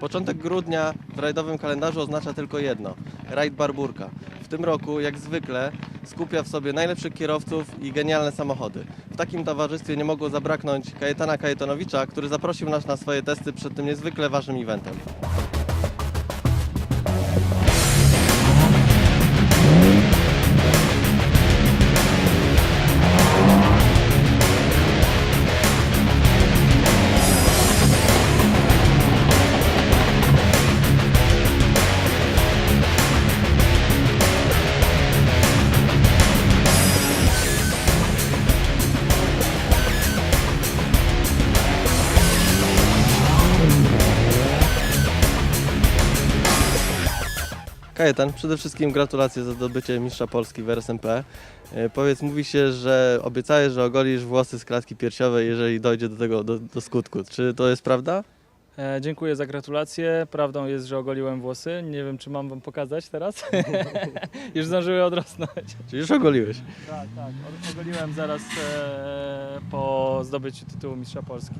Początek grudnia w rajdowym kalendarzu oznacza tylko jedno rajd Barburka. W tym roku, jak zwykle, skupia w sobie najlepszych kierowców i genialne samochody. W takim towarzystwie nie mogło zabraknąć Kajetana Kajetanowicza, który zaprosił nas na swoje testy przed tym niezwykle ważnym eventem. Kajetan, przede wszystkim gratulacje za zdobycie mistrza Polski w RSMP. E, Powiedz, mówi się, że obiecajesz, że ogolisz włosy z klatki piersiowej, jeżeli dojdzie do tego do, do skutku. Czy to jest prawda? E, dziękuję za gratulacje. Prawdą jest, że ogoliłem włosy. Nie wiem, czy mam wam pokazać teraz. Już zdążyły odrosnąć. Czy już ogoliłeś? Tak, tak. Ogoliłem zaraz e, po zdobyciu tytułu Mistrza Polski.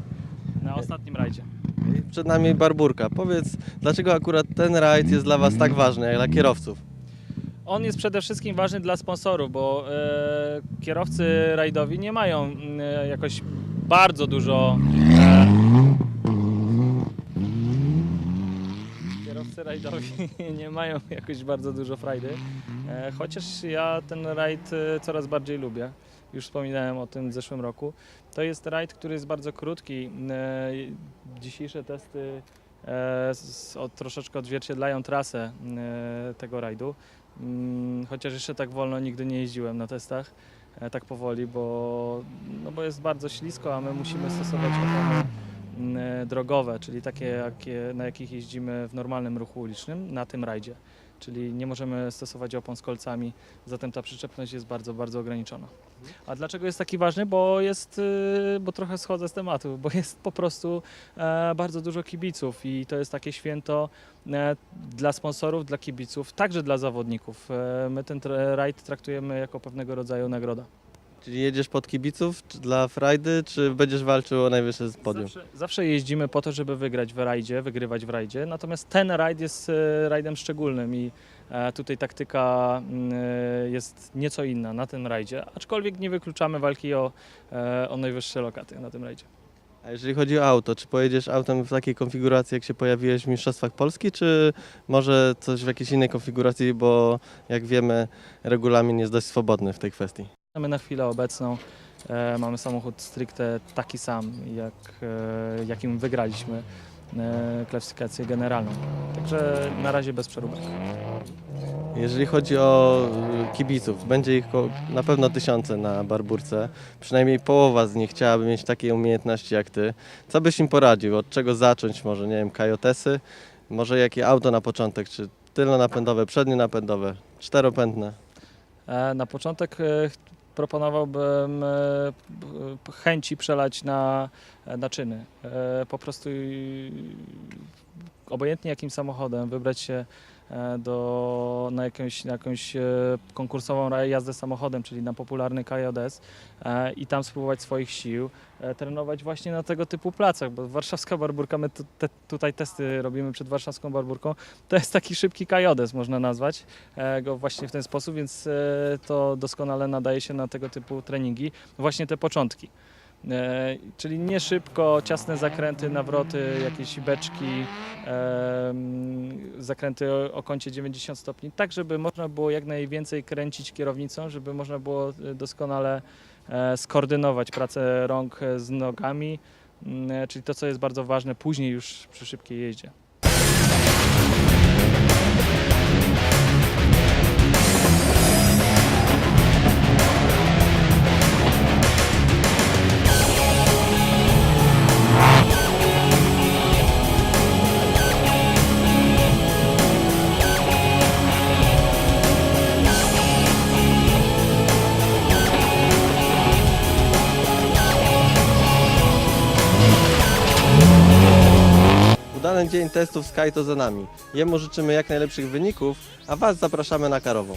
Na ostatnim rajdzie. Przed nami Barburka. Powiedz, dlaczego akurat ten rajd jest dla Was tak ważny, jak dla kierowców? On jest przede wszystkim ważny dla sponsorów, bo e, kierowcy rajdowi nie mają e, jakoś bardzo dużo. E, kierowcy rajdowi nie mają jakoś bardzo dużo frajdy, e, chociaż ja ten rajd e, coraz bardziej lubię. Już wspominałem o tym w zeszłym roku. To jest rajd, który jest bardzo krótki. E, dzisiejsze testy troszeczkę odzwierciedlają trasę tego rajdu. Mm, Chociaż jeszcze tak wolno nigdy nie jeździłem na testach, tak powoli, bo, no bo jest bardzo ślisko, a my musimy stosować e, drogowe, czyli takie, jakie, na jakich jeździmy w normalnym ruchu ulicznym, na tym rajdzie. Czyli nie możemy stosować opon z kolcami, zatem ta przyczepność jest bardzo, bardzo ograniczona. A dlaczego jest taki ważny? Bo jest, y, bo trochę schodzę z tematu, bo jest po prostu e, bardzo dużo kibiców i to jest takie święto e, dla sponsorów, dla kibiców, także dla zawodników. E, My ten rajd traktujemy jako pewnego rodzaju nagroda. Czyli jedziesz pod kibiców czy dla frajdy, czy będziesz walczył o najwyższe podium? Zawsze, zawsze jeździmy po to, żeby wygrać w rajdzie, wygrywać w rajdzie, natomiast ten rajd jest e, rajdem szczególnym i e, tutaj taktyka mm, e, jest nieco inna na tym rajdzie, aczkolwiek nie wykluczamy walki o, e, o najwyższe lokaty na tym rajdzie. A jeżeli chodzi o auto, czy pojedziesz autem w takiej konfiguracji, jak się pojawiłeś w Mistrzostwach Polski, czy może coś w jakiejś innej konfiguracji, bo jak wiemy, regulamin jest dość swobodny w tej kwestii. My na chwilę obecną e, mamy samochód stricte taki sam, jak, e, jakim wygraliśmy e, klasyfikację generalną. Także na razie bez przeróbek. Jeżeli chodzi o y, kibiców, będzie ich ko- na pewno tysiące na Barburce. Przynajmniej połowa z nich chciałaby mieć takie umiejętności jak ty. Co byś im poradził? Od czego zacząć? Może, nie wiem, kajotesy? Może jakie auto na początek? Czy tylnonapędowe, przednionapędowe, czteropędne? E, Na początek e, ch- proponowałbym e, chęci przelać na, na czyny. E, Po prostu obojętnie jakim samochodem wybrać się e, do, na, jakąś, na jakąś e, konkursową jazdę samochodem, czyli na popularny KJS e, i tam spróbować swoich sił, trenować właśnie na tego typu placach, bo warszawska barburka, my te, tutaj testy robimy przed warszawską barburką, to jest taki szybki KJS można nazwać go właśnie w ten sposób, więc to doskonale nadaje się na tego typu treningi, właśnie te początki. E, Czyli nie szybko, ciasne zakręty, nawroty, jakieś beczki, zakręty o, kącie 90 stopni, tak żeby można było jak najwięcej kręcić kierownicą, żeby można było e, doskonale e, skoordynować pracę rąk z nogami, m, e, czyli to, co jest bardzo ważne później już przy szybkiej jeździe. Udany dzień testów Sky to za nami. Jemu życzymy jak najlepszych wyników, a Was zapraszamy na karową.